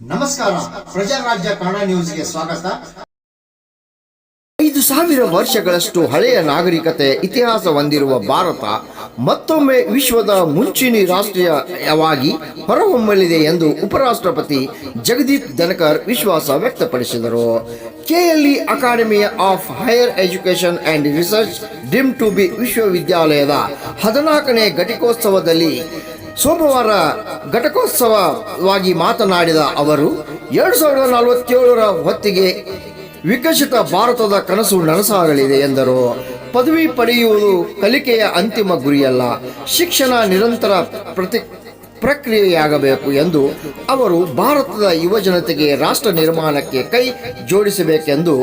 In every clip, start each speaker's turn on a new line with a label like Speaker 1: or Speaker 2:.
Speaker 1: ನಮಸ್ಕಾರ ಸ್ವಾಗತ.
Speaker 2: ಐದು ಸಾವಿರ ವರ್ಷಗಳಷ್ಟು ಹಳೆಯ ನಾಗರಿಕತೆ ಇತಿಹಾಸ ಹೊಂದಿರುವ ಭಾರತ ಮತ್ತೊಮ್ಮೆ ವಿಶ್ವದ ಮುಂಚೂಣಿ ರಾಷ್ಟ್ರೀಯವಾಗಿ ಹೊರಹೊಮ್ಮಲಿದೆ ಎಂದು ಉಪರಾಷ್ಟ್ರಪತಿ ಜಗದೀಪ್ ಧನಕರ್ ವಿಶ್ವಾಸ ವ್ಯಕ್ತಪಡಿಸಿದರು. KLE academy of higher education and research deemed to be ವಿಶ್ವವಿದ್ಯಾಲಯದ ಹದಿನಾಲ್ಕನೇ ಘಟಿಕೋತ್ಸವದಲ್ಲಿ ಸೋಮವಾರ ಘಟಕೋತ್ಸವವಾಗಿ ಮಾತನಾಡಿದ ಅವರು, ಎರಡು ಸಾವಿರದ ನಲವತ್ತೇಳರ ಹೊತ್ತಿಗೆ ವಿಕಸಿತ ಭಾರತದ ಕನಸು ನನಸಾಗಲಿದೆ ಎಂದರು. ಪದವಿ ಪಡೆಯುವುದು ಕಲಿಕೆಯ ಅಂತಿಮ ಗುರಿಯಲ್ಲ. ಶಿಕ್ಷಣ ನಿರಂತರ ಪ್ರತಿ ಪ್ರಕ್ರಿಯೆಯಾಗಬೇಕು ಎಂದು ಅವರು ಭಾರತದ ಯುವಜನತೆಗೆ ರಾಷ್ಟ್ರ ನಿರ್ಮಾಣಕ್ಕೆ ಕೈ ಜೋಡಿಸಬೇಕೆಂದು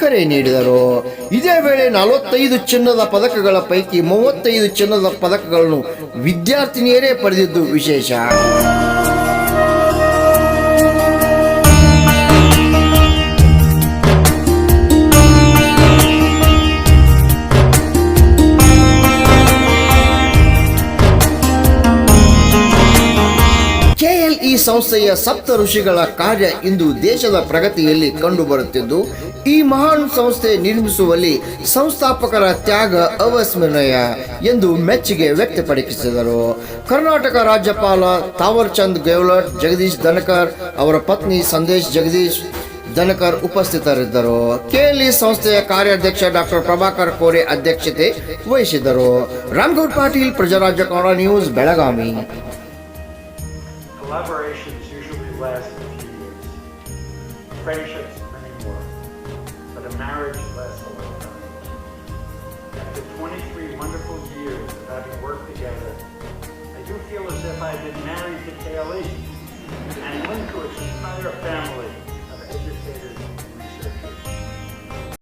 Speaker 2: ಕರೆ ನೀಡಿದರು. ಇದೇ ವೇಳೆ ನಲವತ್ತೈದು ಚಿನ್ನದ ಪದಕಗಳ ಪೈಕಿ ಮೂವತ್ತೈದು ಚಿನ್ನದ ಪದಕಗಳನ್ನು ವಿದ್ಯಾರ್ಥಿನಿಯರೇ ಪಡೆದಿದ್ದು ವಿಶೇಷ. ಸಂಸ್ಥೆಯ ಸಪ್ತ ಋಷಿಗಳ ಕಾರ್ಯ ಇಂದು ದೇಶದ ಪ್ರಗತಿಯಲ್ಲಿ ಕಂಡುಬರುತ್ತಿದ್ದು, ಈ ಮಹಾನ್ ಸಂಸ್ಥೆ ನಿರ್ಮಿಸುವಲ್ಲಿ ಸಂಸ್ಥಾಪಕರ ತ್ಯಾಗ ಅವಸ್ಮರಣೀಯ ಎಂದು ಮೆಚ್ಚುಗೆ ವ್ಯಕ್ತಪಡಿಸಿದರು. ಕರ್ನಾಟಕ ರಾಜ್ಯಪಾಲ ತಾವರ್ ಚಂದ್ ಗೆಹ್ಲೋಟ್, ಜಗದೀಶ್ ಧನಕರ್ ಅವರ ಪತ್ನಿ ಸಂದೇಶ್ ಜಗದೀಶ್ ಧನಕರ್ ಉಪಸ್ಥಿತರಿದ್ದರು. ಕೆಎಲ್ಇ ಸಂಸ್ಥೆಯ ಕಾರ್ಯಾಧ್ಯಕ್ಷ ಡಾಕ್ಟರ್ ಪ್ರಭಾಕರ್ ಕೋರೆ ಅಧ್ಯಕ್ಷತೆ ವಹಿಸಿದರು Ramgoud Patil, Prajarajya Kannada news, Belagavi.
Speaker 3: Collaborations usually last a few years. Friendships many more. But a marriage lasts a lifetime. After 23 wonderful years of having worked together, I do feel as if I've been married to Kaylee and linked to its entire family